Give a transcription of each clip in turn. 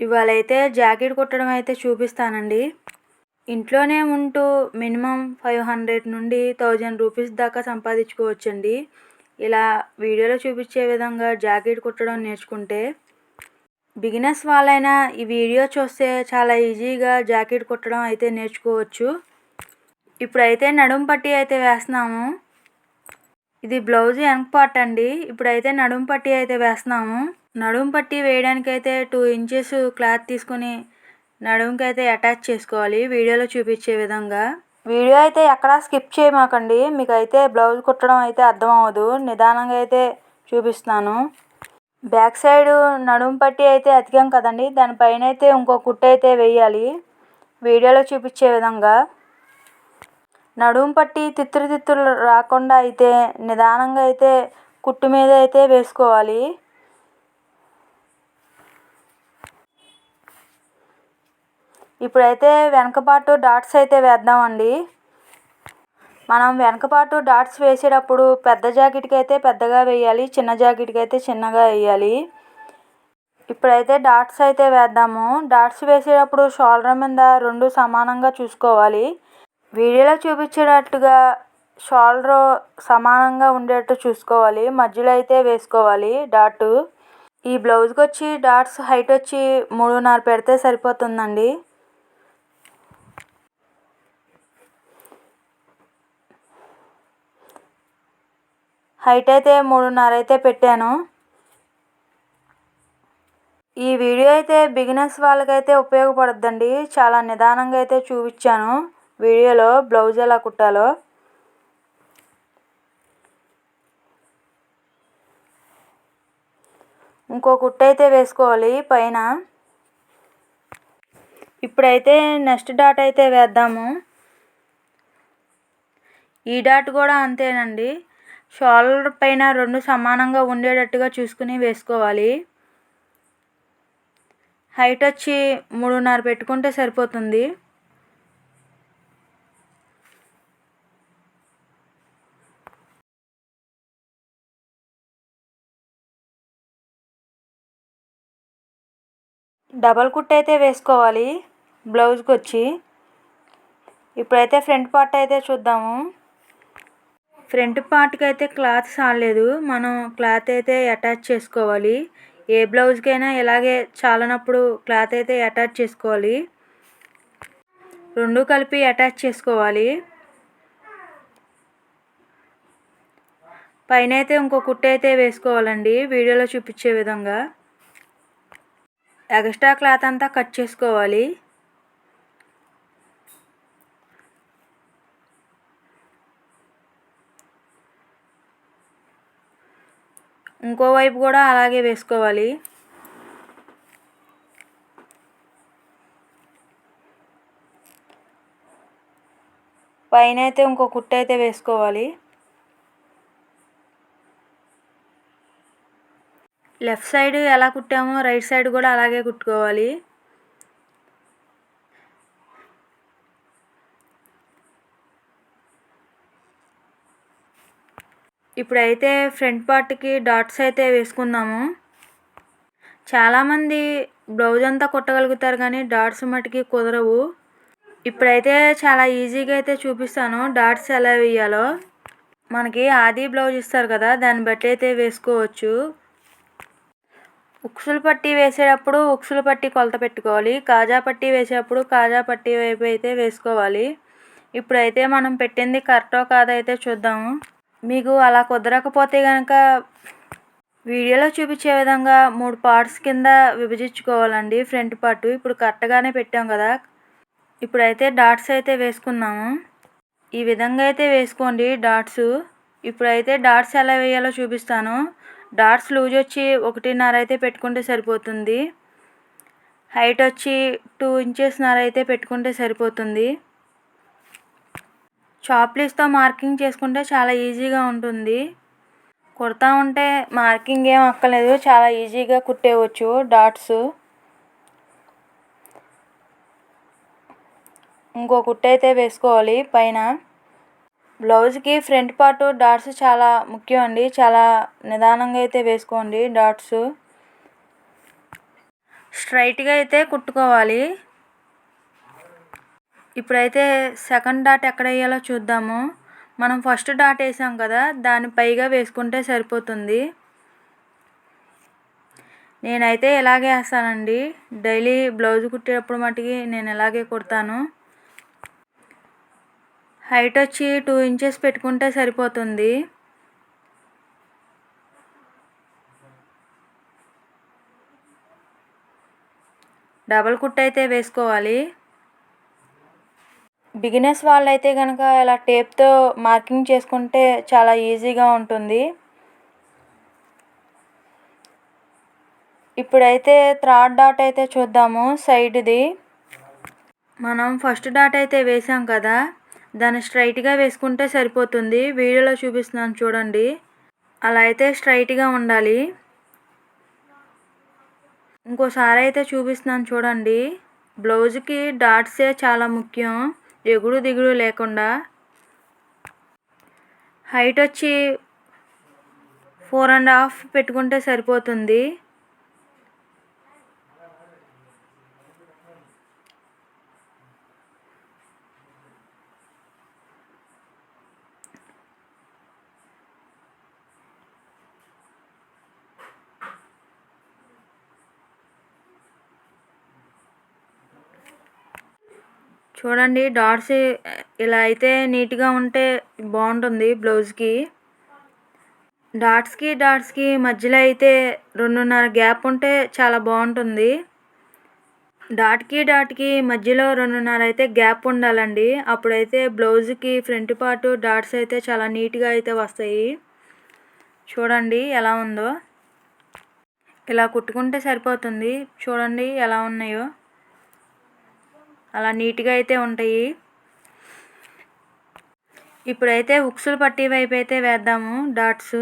ఇవాళ అయితే జాకెట్ కుట్టడం అయితే చూపిస్తానండి. ఇంట్లోనే ఉంటూ మినిమం ఫైవ్ హండ్రెడ్ నుండి థౌజండ్ రూపీస్ దాకా సంపాదించుకోవచ్చండి. ఇలా వీడియోలో చూపించే విధంగా జాకెట్ కుట్టడం నేర్చుకుంటే బిగినర్స్ వాళ్ళైనా ఈ వీడియో చూస్తే చాలా ఈజీగా జాకెట్ కుట్టడం అయితే నేర్చుకోవచ్చు. ఇప్పుడైతే నడుం పట్టి అయితే వేస్తున్నాము. ఇది బ్లౌజ్ వెనక పార్ట్ అండి. ఇప్పుడైతే నడుం పట్టి అయితే వేస్తున్నాము. నడుము పట్టి వేయడానికైతే టూ ఇంచెస్ క్లాత్ తీసుకొని నడుముకైతే అయితే అటాచ్ చేసుకోవాలి. వీడియోలో చూపించే విధంగా. వీడియో అయితే ఎక్కడా స్కిప్ చేయమాకండి. మీకు అయితే బ్లౌజ్ కుట్టడం అయితే అర్థం అవ్వదు నిదానంగా అయితే చూపిస్తాను బ్యాక్ సైడ్ నడుము పట్టి అయితే అతికాం కదండి. దానిపైన అయితే ఇంకో కుట్టు అయితే వేయాలి. వీడియోలో చూపించే విధంగా. నడుము పట్టి తిత్తులు తిత్తులు రాకుండా అయితే నిదానంగా అయితే కుట్టు మీద అయితే వేసుకోవాలి. ఇప్పుడైతే వెనకపాటు డాట్స్ అయితే వేద్దామండి. మనం వెనకపాటు డాట్స్ వేసేటప్పుడు పెద్ద జాకెట్కి అయితే పెద్దగా వేయాలి చిన్న జాకెట్కి అయితే చిన్నగా వేయాలి. ఇప్పుడైతే డాట్స్ అయితే వేద్దాము. డాట్స్ వేసేటప్పుడు షోల్డర్ మీద రెండు సమానంగా చూసుకోవాలి. వీడియోలో చూపించేటట్టుగా షోల్డర్ సమానంగా ఉండేటట్టు చూసుకోవాలి. మధ్యలో అయితే వేసుకోవాలి డాట్. ఈ బ్లౌజ్కి వచ్చి డాట్స్ హైట్ వచ్చి మూడున్నర పెడితే సరిపోతుందండి. హైట్ అయితే మూడున్నర అయితే పెట్టాను. ఈ వీడియో అయితే బిగినర్స్ వాళ్ళకైతే ఉపయోగపడుద్దండి. చాలా నిదానంగా అయితే చూపించాను. వీడియోలో బ్లౌజ్ ఎలా కుట్టాలో. ఇంకో కుట్ట అయితే వేసుకోవాలి పైన. ఇప్పుడైతే నెక్స్ట్ డాట్ అయితే వేద్దాము. ఈ డాట్ కూడా అంతేనండి. షోల్డర్ పైన రెండు సమానంగా ఉండేటట్టుగా చూసుకుని వేసుకోవాలి. హైట్ వచ్చి మూడున్నర పెట్టుకుంటే సరిపోతుంది. డబల్ కుట్ అయితే వేసుకోవాలి. బ్లౌజ్కి వచ్చి ఇప్పుడైతే ఫ్రంట్ పార్ట్ అయితే చూద్దాము. ఫ్రంట్ పార్ట్కి అయితే క్లాత్ సాలేదు మనం క్లాత్ అయితే అటాచ్ చేసుకోవాలి. ఏ బ్లౌజ్కైనా ఇలాగే చాలనప్పుడు క్లాత్ అయితే అటాచ్ చేసుకోవాలి. రెండు కలిపి అటాచ్ చేసుకోవాలి. పైన అయితే ఇంకో కుట్టు అయితే వేసుకోవాలండి. వీడియోలో చూపించే విధంగా. ఎక్స్ట్రా క్లాత్ అంతా కట్ చేసుకోవాలి. ఇంకో వైపు కూడా అలాగే వేసుకోవాలి. పైన అయితే ఇంకో కుట్ట అయితే వేసుకోవాలి. లెఫ్ట్ సైడ్ ఎలా కుట్టామో రైట్ సైడ్ కూడా అలాగే కుట్టుకోవాలి. ఇప్పుడైతే ఫ్రంట్ పార్ట్కి డాట్స్ అయితే వేసుకుందాము. చాలామంది బ్లౌజ్ అంతా కుట్టగలుగుతారు కానీ డాట్స్ మటుకి కుదరవు. ఇప్పుడైతే చాలా ఈజీగా అయితే చూపిస్తాను డాట్స్ ఎలా వేయాలో. మనకి ఆది బ్లౌజ్ ఇస్తారు కదా దాన్ని బట్టి అయితే వేసుకోవచ్చు. ఉక్సులు పట్టి వేసేటప్పుడు ఉక్సులు పట్టి కొలత పెట్టుకోవాలి. కాజా పట్టి వేసేటప్పుడు కాజా పట్టి వైపు అయితే వేసుకోవాలి. ఇప్పుడైతే మనం పెట్టింది కరెక్టో అయితే చూద్దాము. మీకు అలా కుదరకపోతే కనుక వీడియోలో చూపించే విధంగా మూడు పార్ట్స్ కింద విభజించుకోవాలండి. ఫ్రంట్ పార్ట్ ఇప్పుడు కరెక్ట్గానే పెట్టాం కదా. ఇప్పుడైతే డాట్స్ అయితే వేసుకున్నాము ఈ విధంగా అయితే వేసుకోండి డాట్స్. ఇప్పుడైతే డాట్స్ ఎలా వేయాలో చూపిస్తాను. డాట్స్ లూజ్ వచ్చి ఒకటిన్నర అయితే పెట్టుకుంటే సరిపోతుంది. హైట్ వచ్చి టూ ఇంచెస్ నర అయితే పెట్టుకుంటే సరిపోతుంది. చాప్లీస్తో మార్కింగ్ చేసుకుంటే చాలా ఈజీగా ఉంటుంది. కుడతా ఉంటే మార్కింగ్ ఏం అక్కర్లేదు చాలా ఈజీగా కుట్టేయవచ్చు డాట్స్. ఇంకో కుట్టయితే వేసుకోవాలి పైన. బ్లౌజ్కి ఫ్రంట్ పార్ట్ డాట్స్ చాలా ముఖ్యం అండి చాలా నిదానంగా అయితే వేసుకోండి డాట్స్. స్ట్రైట్గా అయితే కుట్టుకోవాలి. ఇప్పుడైతే సెకండ్ డాట్ ఎక్కడ వేయాలో చూద్దాము. మనం ఫస్ట్ డాట్ వేసాం కదా దాని పైగా వేసుకుంటే సరిపోతుంది. నేనైతే ఇలాగే వేస్తానండి. డైలీ బ్లౌజ్ కుట్టేటప్పుడు మటుకి నేను ఇలాగే కుడతాను. హైట్ వచ్చి టూ ఇంచెస్ పెట్టుకుంటే సరిపోతుంది. డబల్ కుట్ అయితే వేసుకోవాలి. బిగినర్స్ వాళ్ళైతే కనుక ఇలా టేప్తో మార్కింగ్ చేసుకుంటే చాలా ఈజీగా ఉంటుంది. ఇప్పుడైతే థర్డ్ డాట్ అయితే చూద్దాము సైడ్ది. మనం ఫస్ట్ డాట్ అయితే వేసాం కదా దాన్ని స్ట్రైట్గా వేసుకుంటే సరిపోతుంది. వీడియోలో చూపిస్తున్నాను చూడండి. అలా అయితే స్ట్రైట్గా ఉండాలి. ఇంకోసారి అయితే చూపిస్తున్నాను చూడండి. బ్లౌజ్కి డాట్సే చాలా ముఖ్యం. ఎగుడు దిగుడు లేకుండా హైట్ వచ్చి ఫోర్ అండ్ హాఫ్ పెట్టుకుంటే సరిపోతుంది. చూడండి డాట్స్ ఇలా అయితే నీట్గా ఉంటే బాగుంటుంది బ్లౌజ్కి. డాట్స్కి డాట్స్కి మధ్యలో అయితే రెండున్నర గ్యాప్ ఉంటే చాలా బాగుంటుంది. డాట్కి డాట్కి మధ్యలో రెండున్నర అయితే గ్యాప్ ఉండాలండి. అప్పుడైతే బ్లౌజ్కి ఫ్రంట్ పార్ట్ డాట్స్ అయితే చాలా నీట్గా అయితే వస్తాయి. చూడండి ఎలా ఉందో. ఇలా కుట్టుకుంటే సరిపోతుంది. చూడండి ఎలా ఉన్నాయో. అలా నీట్గా అయితే ఉంటాయి. ఇప్పుడైతే ఉక్సులు పట్టి వైపు అయితే వేద్దాము డాట్స్.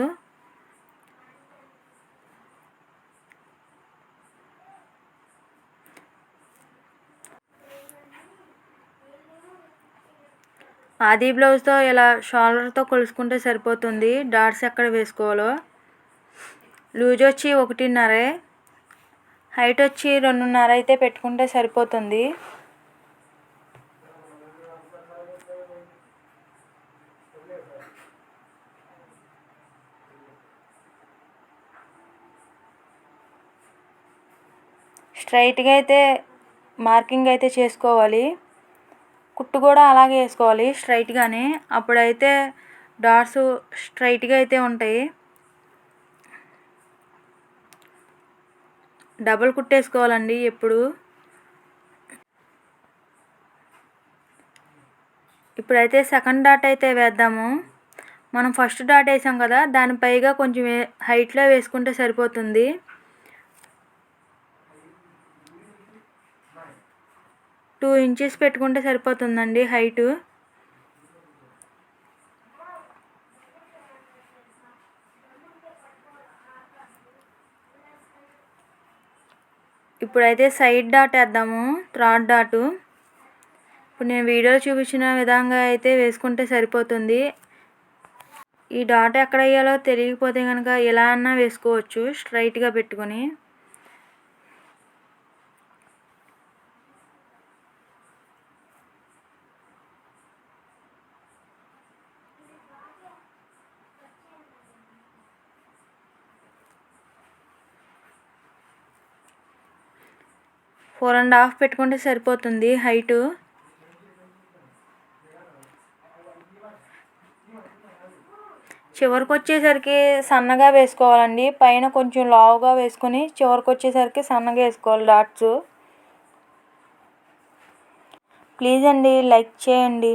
ఆది బ్లౌజ్తో ఇలా షోల్డర్తో కొలుసుకుంటే సరిపోతుంది. డాట్స్ ఎక్కడ వేసుకోవాలో. లూజ్ వచ్చి ఒకటిన్నరే హైట్ వచ్చి రెండున్నర అయితే పెట్టుకుంటే సరిపోతుంది. స్ట్రైట్గా అయితే మార్కింగ్ అయితే చేసుకోవాలి. కుట్టు కూడా అలాగే వేసుకోవాలి స్ట్రైట్గానే. అప్పుడైతే డాట్స్ స్ట్రైట్గా అయితే ఉంటాయి. డబల్ కుట్టేసుకోవాలండి ఎప్పుడు. ఇప్పుడైతే సెకండ్ డాట్ అయితే వేద్దాము. మనం ఫస్ట్ డాట్ వేసాం కదా దాని పైగా కొంచెం హైట్లో వేసుకుంటే సరిపోతుంది. టూ ఇంచెస్ పెట్టుకుంటే సరిపోతుందండి హైటు. ఇప్పుడైతే సైడ్ డాట్ వేద్దాము థ్రాడ్ డాటు. ఇప్పుడు నేను వీడియోలో చూపించిన విధంగా అయితే వేసుకుంటే సరిపోతుంది. ఈ డాట్ ఎక్కడ వేయాలో తెలియకపోతే కనుక ఎలా అన్నా వేసుకోవచ్చు స్ట్రైట్గా పెట్టుకొని. ఫోర్ అండ్ హాఫ్ పెట్టుకుంటే సరిపోతుంది. హైటు చివరికి వచ్చేసరికి సన్నగా వేసుకోవాలండి. పైన కొంచెం లావుగా వేసుకొని చివరికి వచ్చేసరికి సన్నగా వేసుకోవాలి డాట్స్. ప్లీజ్ అండి లైక్ చేయండి.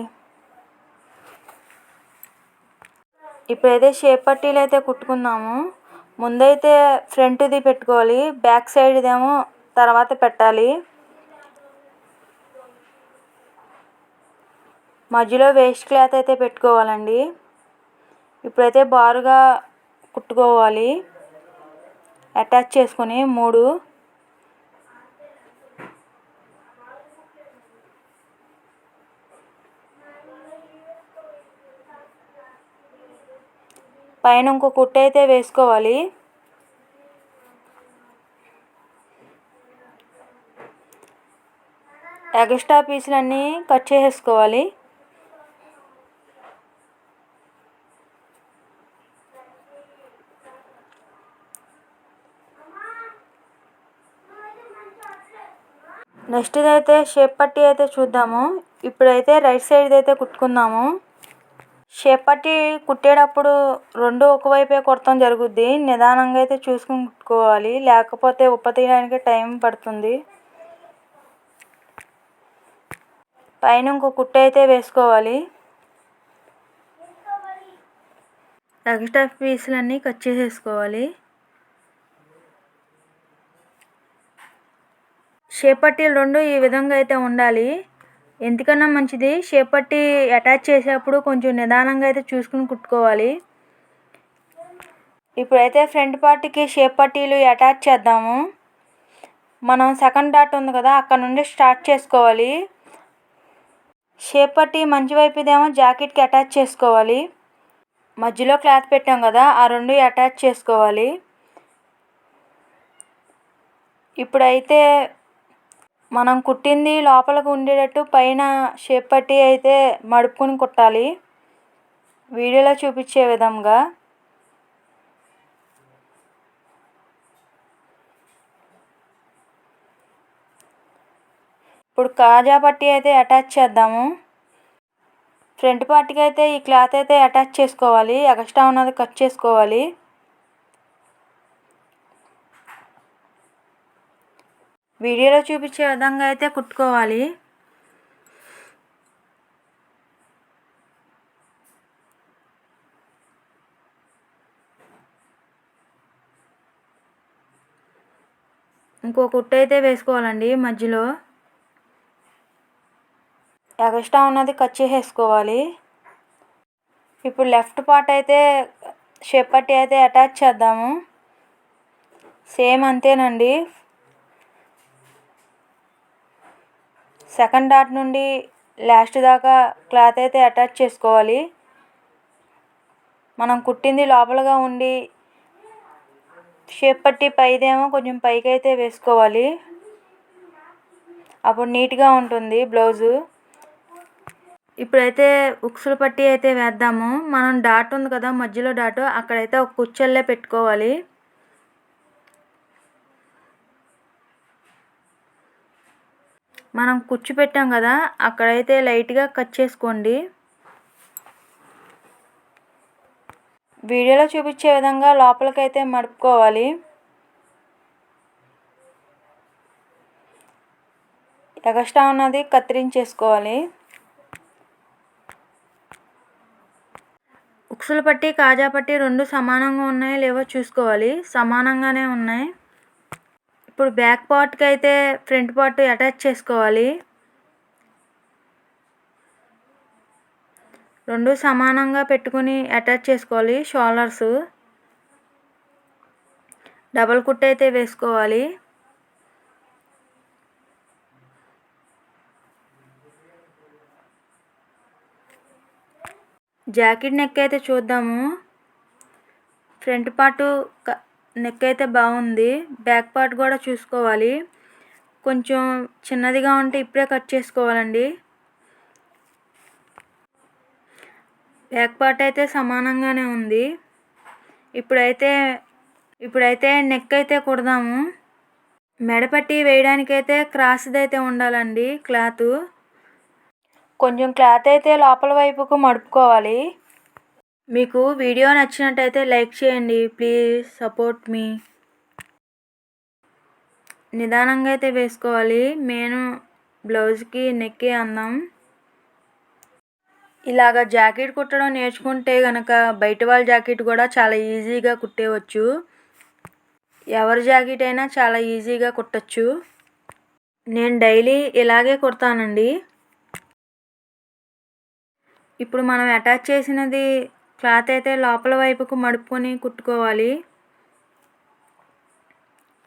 ఇప్పుడైతే షేప్ పట్టీలు అయితే కుట్టుకుందాము. ముందైతే ఫ్రంట్ది పెట్టుకోవాలి. బ్యాక్ సైడ్దేమో తర్వాత పెట్టాలి. మధ్యలో వేస్ట్ క్లాత్ అయితే పెట్టుకోవాలండి. ఇప్పుడైతే బారుగా కుట్టుకోవాలి. అటాచ్ చేసుకొని మూడు. పైన ఇంకో కుట్టు అయితే వేసుకోవాలి. ఎగస్ట్రా పీసులన్నీ కట్ చేసేసుకోవాలి. నెక్స్ట్ అయితే షేప్ పట్టి అయితే చూద్దాము. ఇప్పుడైతే రైట్ సైడ్ అయితే కుట్టుకుందాము. షేప్ పట్టి కుట్టేటప్పుడు రెండు ఒకవైపే కుడతాం జరుగుద్ది. నిదానంగా అయితే చూసుకుని కుట్టుకోవాలి. లేకపోతే ఉప్ప తీయడానికి టైం పడుతుంది. పైన ఇంకో కుట్ట అయితే వేసుకోవాలి. ఎక్స్ట్రా పీసులన్నీ కట్ చేసేసుకోవాలి. షేప్ పట్టీలు రెండు ఈ విధంగా అయితే ఉండాలి. ఎందుకన్నా మంచిది? షేప్ అటాచ్ చేసేటప్పుడు కొంచెం నిదానంగా అయితే చూసుకుని కుట్టుకోవాలి. ఇప్పుడైతే ఫ్రంట్ పార్ట్కి షేప్ పట్టీలు అటాచ్ చేద్దాము. మనం సెకండ్ డాట్ ఉంది కదా అక్కడ నుండి స్టార్ట్ చేసుకోవాలి. షేప్ పట్టి మంచి వైపుదేమో జాకెట్కి అటాచ్ చేసుకోవాలి. మధ్యలో క్లాత్ పెట్టాం కదా ఆ రెండు అటాచ్ చేసుకోవాలి. ఇప్పుడైతే మనం కుట్టింది లోపలకు ఉండేటట్టు పైన షేప్ పట్టి అయితే మడుపుకొని కుట్టాలి. వీడియోలో చూపించే విధంగా. ఇప్పుడు కాజా పట్టీ అయితే అటాచ్ చేద్దాము. ఫ్రంట్ పార్ట్కి అయితే ఈ క్లాత్ అయితే అటాచ్ చేసుకోవాలి. ఎక్స్ట్రా ఉన్నది కట్ చేసుకోవాలి. వీడియోలో చూపించే విధంగా అయితే కుట్టుకోవాలి. ఇంకో కుట్టు అయితే వేసుకోవాలండి మధ్యలో. ఎక్స్ట్రా ఉన్నది కట్ చేసేసుకోవాలి. ఇప్పుడు లెఫ్ట్ పార్ట్ అయితే షేప్ పట్టి అయితే అటాచ్ చేద్దాము. సేమ్ అంతేనండి. సెకండ్ డాట్ నుండి లాస్ట్ దాకా క్లాత్ అయితే అటాచ్ చేసుకోవాలి. మనం కుట్టింది లోపలగా ఉండి షేప్ పట్టి పైదేమో కొంచెం పైకి అయితే వేసుకోవాలి. అప్పుడు నీట్గా ఉంటుంది బ్లౌజు. ఇప్పుడైతే ఉక్సులు పట్టి అయితే వేద్దాము. మనం డాట్ ఉంది కదా మధ్యలో డాట్ అక్కడైతే ఒక కుచ్చెల్లే పెట్టుకోవాలి. మనం కుచ్చు పెట్టాం కదా అక్కడైతే లైట్గా కట్ చేసుకోండి. వీడియోలో చూపించే విధంగా లోపలికైతే మడుపుకోవాలి. ఎగస్ట్రా ఉన్నది కత్తిరించేసుకోవాలి. ఉక్సులు పట్టి కాజా పట్టి రెండు సమానంగా ఉన్నాయో లేవో చూసుకోవాలి. సమానంగానే ఉన్నాయి. ఇప్పుడు బ్యాక్ పార్ట్కి అయితే ఫ్రంట్ పార్ట్ అటాచ్ చేసుకోవాలి. రెండు సమానంగా పెట్టుకుని అటాచ్ చేసుకోవాలి. షోల్డర్స్. డబల్ కుట్ అయితే వేసుకోవాలి. జాకెట్ నెక్ అయితే చూద్దాము. ఫ్రంట్ పార్ట్ నెక్ అయితే బాగుంది. బ్యాక్ పార్ట్ కూడా చూసుకోవాలి. కొంచెం చిన్నదిగా ఉంటే ఇప్పుడే కట్ చేసుకోవాలండి. బ్యాక్ పార్ట్ అయితే సమానంగానే ఉంది. ఇప్పుడైతే ఇప్పుడైతే నెక్ అయితే కుడదాము. మెడపట్టి వేయడానికైతే క్రాస్ది అయితే ఉండాలండి క్లాత్. కొంచెం క్లాత్ అయితే లోపల వైపుకు మడుపుకోవాలి. మీకు వీడియో నచ్చినట్టయితే లైక్ చేయండి ప్లీజ్ సపోర్ట్ మీ. నిదానంగా అయితే వేసుకోవాలి. నేను బ్లౌజ్కి నెక్కే అందం. ఇలాగ జాకెట్ కుట్టడం నేర్చుకుంటే కనుక బయట వాళ్ళ జాకెట్ కూడా చాలా ఈజీగా కుట్టేవచ్చు. ఎవరి జాకెట్ అయినా చాలా ఈజీగా కుట్టచ్చు. నేను డైలీ ఇలాగే కుడతానండి. ఇప్పుడు మనం అటాచ్ చేసినది క్లాత్ అయితే లోపల వైపుకు మడుపుకొని కుట్టుకోవాలి.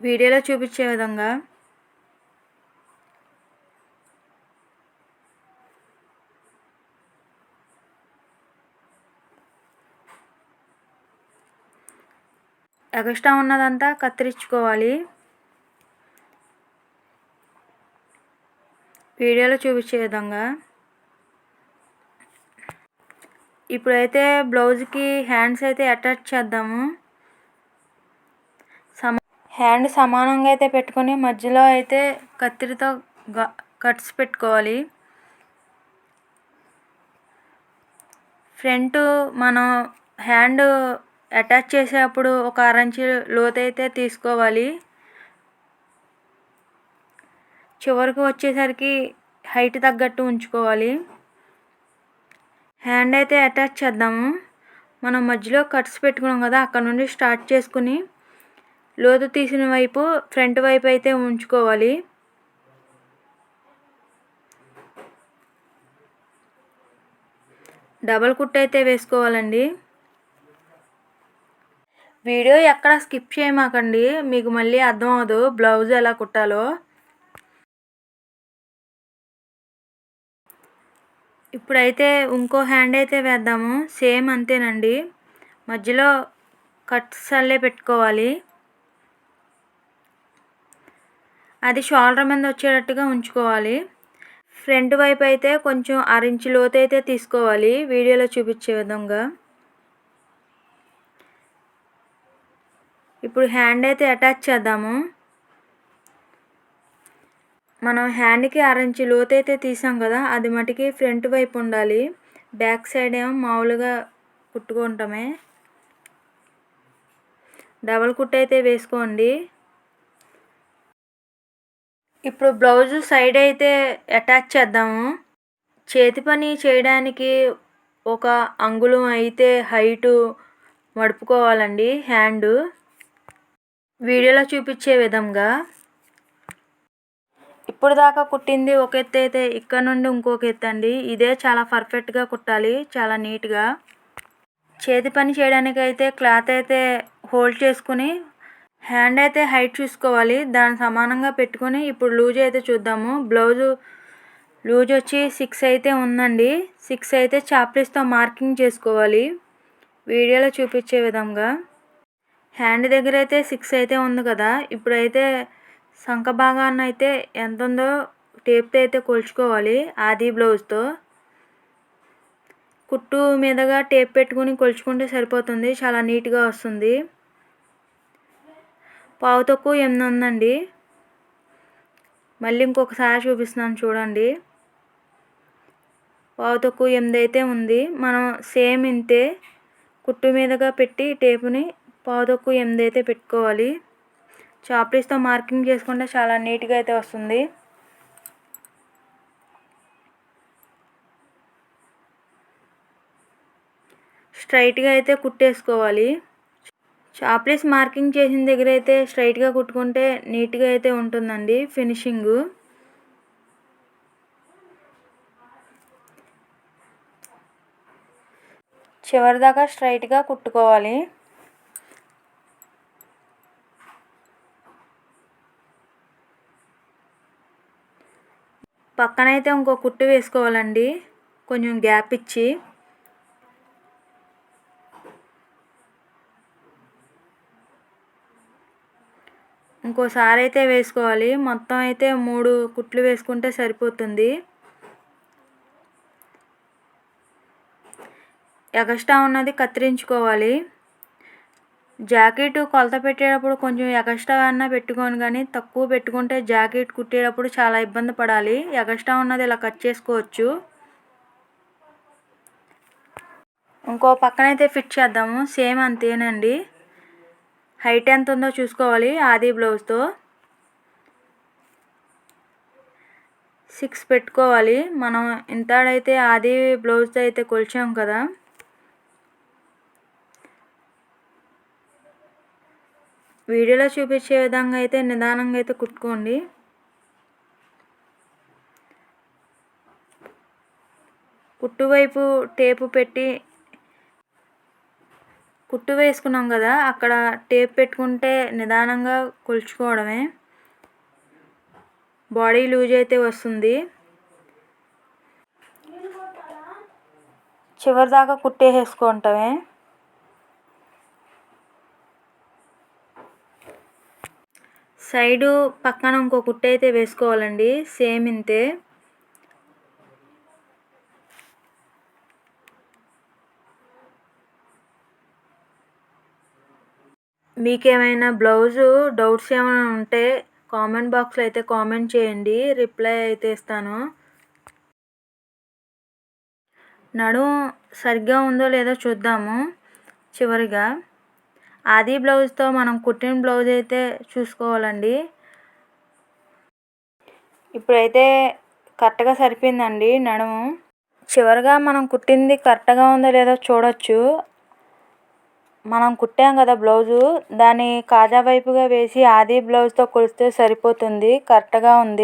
వీడియోలో చూపించే విధంగా. ఎగస్ట్రా ఉన్నదంతా కత్తిరించుకోవాలి. వీడియోలో చూపించే విధంగా. ఇప్పుడైతే బ్లౌజ్కి హ్యాండ్స్ అయితే అటాచ్ చేద్దాము. సమ హ్యాండ్ సమానంగా అయితే పెట్టుకొని మధ్యలో అయితే కత్తిరితో కట్స్ పెట్టుకోవాలి. ఫ్రంట్ మనం హ్యాండ్ అటాచ్ చేసేటప్పుడు ఒక అరంచి లోతైతే తీసుకోవాలి. చివరికి వచ్చేసరికి హైట్ తగ్గట్టు ఉంచుకోవాలి. హ్యాండ్ అయితే అటాచ్ చేద్దాము. మనం మధ్యలో కట్స్ పెట్టుకున్నాం కదా అక్కడ నుండి స్టార్ట్ చేసుకుని లోతు తీసిన వైపు ఫ్రంట్ వైపు అయితే ఉంచుకోవాలి. డబల్ కుట్ అయితే వేసుకోవాలండి. వీడియో ఎక్కడ స్కిప్ చేయమాకండి. మీకు మళ్ళీ అర్థం అవ్వదు బ్లౌజ్ ఎలా కుట్టాలో. ఇప్పుడైతే ఇంకో హ్యాండ్ అయితే వేద్దాము. సేమ్ అంతేనండి. మధ్యలో కట్స్ అల్లే పెట్టుకోవాలి. అది షోల్డర్ మీద వచ్చేటట్టుగా ఉంచుకోవాలి. ఫ్రంట్ వైపు అయితే కొంచెం అరించి లోతు అయితే తీసుకోవాలి. వీడియోలో చూపించే విధంగా. ఇప్పుడు హ్యాండ్ అయితే అటాచ్ చేద్దాము. మనం హ్యాండ్కి అరించి లోతు అయితే తీసాం కదా అది మటుకి ఫ్రంట్ వైపు ఉండాలి. బ్యాక్ సైడ్ ఏమో మామూలుగా కుట్టుకుంటామే. డబల్ కుట్ అయితే వేసుకోండి. ఇప్పుడు బ్లౌజ్ సైడ్ అయితే అటాచ్ చేద్దాము. చేతి పని చేయడానికి ఒక అంగుళం అయితే హైటు మడుపుకోవాలండి హ్యాండ్. వీడియోలో చూపించే విధంగా ఇప్పుడు దాకా కుట్టింది ఒక ఎత్తు అయితే ఇక్కడ నుండి ఇంకొక ఎత్తు అండి. ఇదే చాలా పర్ఫెక్ట్గా కుట్టాలి చాలా నీట్గా చేతి పని చేయడానికి అయితే క్లాత్ అయితే హోల్డ్ చేసుకుని హ్యాండ్ అయితే హైట్ చూసుకోవాలి. దాని సమానంగా పెట్టుకొని ఇప్పుడు లూజ్ అయితే చూద్దాము. బ్లౌజు లూజ్ వచ్చి సిక్స్ అయితే ఉందండి. సిక్స్ అయితే చాప్లీస్తో మార్కింగ్ చేసుకోవాలి. వీడియోలో చూపించే విధంగా. హ్యాండ్ దగ్గర అయితే సిక్స్ అయితే ఉంది కదా. ఇప్పుడైతే సంఖ భాగాన్ని అయితే ఎంత ఉందో టేప్తో అయితే కొలుచుకోవాలి. ఆది బ్లౌజ్తో. కుట్టు మీదగా టేప్ పెట్టుకుని కొలుచుకుంటే సరిపోతుంది. చాలా నీట్గా వస్తుంది. పావు తక్కువ ఎనిమిది ఉందండి మళ్ళీ ఇంకొకసారి చూపిస్తున్నాను చూడండి. పావు తక్కువ ఎనిమిది అయితే ఉంది. మనం సేమ్ ఇంతే కుట్టు మీదగా పెట్టి టేపుని పావు తక్కువ ఎనిమిది అయితే పెట్టుకోవాలి. చాప్లీస్తో మార్కింగ్ చేసుకుంటే చాలా నీట్గా అయితే వస్తుంది. స్ట్రైట్గా అయితే కుట్టేసుకోవాలి. చాప్లీస్ మార్కింగ్ చేసిన దగ్గర అయితే స్ట్రైట్గా కుట్టుకుంటే నీట్గా అయితే ఉంటుందండి ఫినిషింగ్. చివరి దాకా స్ట్రైట్గా కుట్టుకోవాలి. పక్కనైతే ఇంకో కుట్టు వేసుకోవాలండి. కొంచెం గ్యాప్ ఇచ్చి. ఇంకోసారి అయితే వేసుకోవాలి. మొత్తం అయితే మూడు కుట్లు వేసుకుంటే సరిపోతుంది. ఎగస్ట్రా ఉన్నది కత్తిరించుకోవాలి. జాకెట్ కొలత పెట్టేటప్పుడు కొంచెం ఎగస్ట్రా అన్నా పెట్టుకోను కానీ తక్కువ పెట్టుకుంటే జాకెట్ కుట్టేటప్పుడు చాలా ఇబ్బంది పడాలి. ఎగస్ట్రా ఉన్నది ఇలా కట్ చేసుకోవచ్చు. ఇంకో పక్కనైతే ఫిట్ చేద్దాము. సేమ్ అంతేనండి. హైట్ ఎంత ఉందో చూసుకోవాలి ఆది బ్లౌజ్తో. సిక్స్ పెట్టుకోవాలి. మనం ఇంతడైతే ఆది బ్లౌజ్తో అయితే కొలిచాం కదా. వీడియోలో చూపించే విధంగా అయితే నిదానంగా అయితే కుట్టుకోండి. కుట్టువైపు టేపు పెట్టి కుట్టు వేసుకున్నాం కదా అక్కడ టేప్ పెట్టుకుంటే నిదానంగా కొలుచుకోవడమే. బాడీ లూజ్ అయితే వస్తుంది. చివరి దాకా కుట్టేసేసుకుంటామే సైడు పక్కన ఇంకో కుట్టు అయితే వేసుకోవాలండి సేమ్ ఇంతే. మీకేమైనా బ్లౌజు డౌట్స్ ఏమైనా ఉంటే కామెంట్ బాక్స్లో అయితే కామెంట్ చేయండి రిప్లై అయితే ఇస్తాను. నడుము సరిగ్గా ఉందో లేదో చూద్దాము చివరిగా. ఆది బ్లౌజ్తో మనం కుట్టిన బ్లౌజ్ అయితే చూసుకోవాలండి. ఇప్పుడైతే కరెక్ట్గా సరిపోయిందండి నడుము. చివరిగా మనం కుట్టింది కరెక్ట్గా ఉందో లేదో చూడొచ్చు. మనం కుట్టాం కదా బ్లౌజు దాన్ని కాజా వైపుగా వేసి ఆది బ్లౌజ్తో కొలిస్తే సరిపోతుంది కరెక్ట్గా ఉంది.